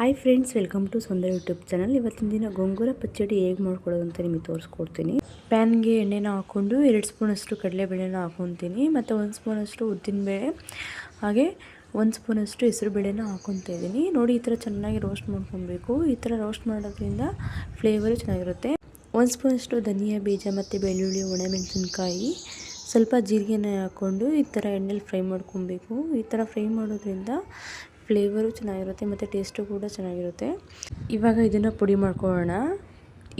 Hi friends welcome to Sundara YouTube channel ಇವತ್ತಿನ ದಿನ ಗೊಂಗುರ ಪಚ್ಚಡಿ ಹೇಗೆ ಮಾಡ್ಕೊಳ್ಳೋದು ಅಂತ ನಿಮಗೆ ತೋರಿಸ್ಕೊಡ್ತೀನಿ. ಪ್ಯಾನ್ಗೆ ಎಣ್ಣೆನ ಹಾಕ್ಕೊಂಡು ಎರಡು ಸ್ಪೂನಷ್ಟು ಕಡಲೆಬೇಳೆನ ಹಾಕ್ಕೊತೀನಿ ಮತ್ತು ಒಂದು ಸ್ಪೂನಷ್ಟು ಉದ್ದಿನಬೇಳೆ, ಹಾಗೆ ಒಂದು ಸ್ಪೂನಷ್ಟು ಹೆಸರುಬೇಳೆನ ಹಾಕ್ಕೊತಾ ಇದ್ದೀನಿ. ನೋಡಿ, ಈ ಥರ ಚೆನ್ನಾಗಿ ರೋಸ್ಟ್ ಮಾಡ್ಕೊಬೇಕು. ಈ ಥರ ರೋಸ್ಟ್ ಮಾಡೋದ್ರಿಂದ ಫ್ಲೇವರು ಚೆನ್ನಾಗಿರುತ್ತೆ. ಒಂದು ಸ್ಪೂನಷ್ಟು ಧನಿಯಾ ಬೀಜ ಮತ್ತು ಬೆಳ್ಳುಳ್ಳಿ, ಒಣಮೆಣಸಿನ್ಕಾಯಿ, ಸ್ವಲ್ಪ ಜೀರಿಗೆನ ಹಾಕ್ಕೊಂಡು ಈ ಥರ ಎಣ್ಣೆಲಿ ಫ್ರೈ ಮಾಡ್ಕೊಬೇಕು. ಈ ಥರ ಫ್ರೈ ಮಾಡೋದ್ರಿಂದ ಫ್ಲೇವರು ಚೆನ್ನಾಗಿರುತ್ತೆ ಮತ್ತು ಟೇಸ್ಟು ಕೂಡ ಚೆನ್ನಾಗಿರುತ್ತೆ. ಇವಾಗ ಇದನ್ನು ಪುಡಿ ಮಾಡ್ಕೊಳ್ಳೋಣ.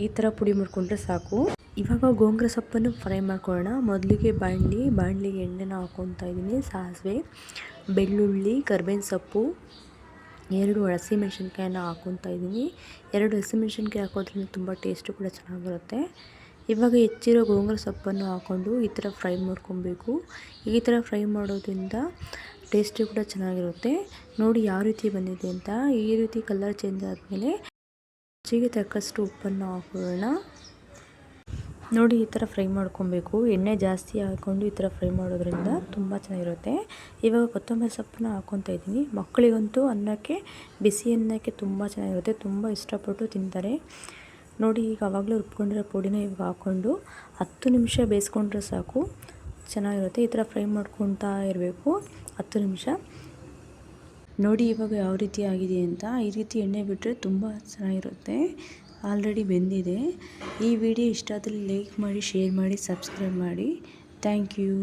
ಈ ಥರ ಪುಡಿ ಮಾಡಿಕೊಂಡ್ರೆ ಸಾಕು. ಇವಾಗ ಗೋಂಗ್ರ ಸೊಪ್ಪನ್ನು ಫ್ರೈ ಮಾಡ್ಕೊಳ್ಳೋಣ. ಮೊದಲಿಗೆ ಬಾಣಲಿ ಬಾಣಲಿಗೆ ಎಣ್ಣೆನ ಹಾಕ್ಕೊತಾ ಇದ್ದೀನಿ. ಸಾಸಿವೆ, ಬೆಳ್ಳುಳ್ಳಿ, ಕರ್ಬೇವಿನ ಸೊಪ್ಪು, ಎರಡು ಹಸಿಮೆಣ್ಸಿನ್ಕಾಯನ್ನ ಹಾಕ್ಕೊತಾ ಇದ್ದೀನಿ. ಎರಡು ಹಸಿಮೆಣ್ಸಿನ್ಕಾಯಿ ಹಾಕೋದ್ರಿಂದ ತುಂಬ ಟೇಸ್ಟು ಕೂಡ ಚೆನ್ನಾಗಿ ಬರುತ್ತೆ ಇವಾಗ ಹೆಚ್ಚಿರೋ ಗೋಂಗ್ರ ಸೊಪ್ಪನ್ನು ಹಾಕ್ಕೊಂಡು ಈ ಥರ ಫ್ರೈ ಮಾಡ್ಕೊಬೇಕು ಈ ಥರ ಫ್ರೈ ಮಾಡೋದ್ರಿಂದ ಟೇಸ್ಟು ಕೂಡ ಚೆನ್ನಾಗಿರುತ್ತೆ. ನೋಡಿ ಯಾವ ರೀತಿ ಬಂದಿದೆ ಅಂತ. ಈ ರೀತಿ ಕಲರ್ ಚೇಂಜ್ ಆದಮೇಲೆ ರುಚಿಗೆ ತಕ್ಕಷ್ಟು ಉಪ್ಪನ್ನು ಹಾಕೋಣ ನೋಡಿ ಈ ಥರ ಫ್ರೈ ಮಾಡ್ಕೊಬೇಕು. ಎಣ್ಣೆ ಜಾಸ್ತಿ ಹಾಕ್ಕೊಂಡು ಈ ಥರ ಫ್ರೈ ಮಾಡೋದ್ರಿಂದ ತುಂಬ ಚೆನ್ನಾಗಿರುತ್ತೆ. ಇವಾಗ ಕೊತ್ತಂಬರಿ ಸೊಪ್ಪನ್ನ ಹಾಕ್ಕೊತಾ ಇದ್ದೀನಿ. ಮಕ್ಕಳಿಗಂತೂ ಅನ್ನಕ್ಕೆ, ಬಿಸಿ ಅನ್ನಕ್ಕೆ ತುಂಬ ಚೆನ್ನಾಗಿರುತ್ತೆ. ತುಂಬ ಇಷ್ಟಪಟ್ಟು ತಿಂತಾರೆ. ನೋಡಿ ಈಗ ಆವಾಗಲೇ ರುಬ್ಕೊಂಡಿರೋ ಪುಡಿನ ಇವಾಗ ಹಾಕ್ಕೊಂಡು ಹತ್ತು ನಿಮಿಷ ಬೇಯಿಸ್ಕೊಂಡ್ರೆ ಸಾಕು. ಚೆನ್ನಾಗಿರುತ್ತೆ. ಈ ಥರ ಫ್ರೈ ಮಾಡ್ಕೊತಾ ಇರಬೇಕು. ಹತ್ತು ನಿಮಿಷ. ನೋಡಿ ಇವಾಗ ಯಾವ ರೀತಿ ಆಗಿದೆ ಅಂತ. ಈ ರೀತಿ ಎಣ್ಣೆ ಬಿಟ್ಟರೆ ತುಂಬ ಚೆನ್ನಾಗಿರುತ್ತೆ. ಆಲ್ರೆಡಿ ಬೆಂದಿದೆ. ಈ ವಿಡಿಯೋ ಇಷ್ಟ ಆದರೆ ಲೈಕ್ ಮಾಡಿ, ಶೇರ್ ಮಾಡಿ, ಸಬ್ಸ್ಕ್ರೈಬ್ ಮಾಡಿ. Thank you.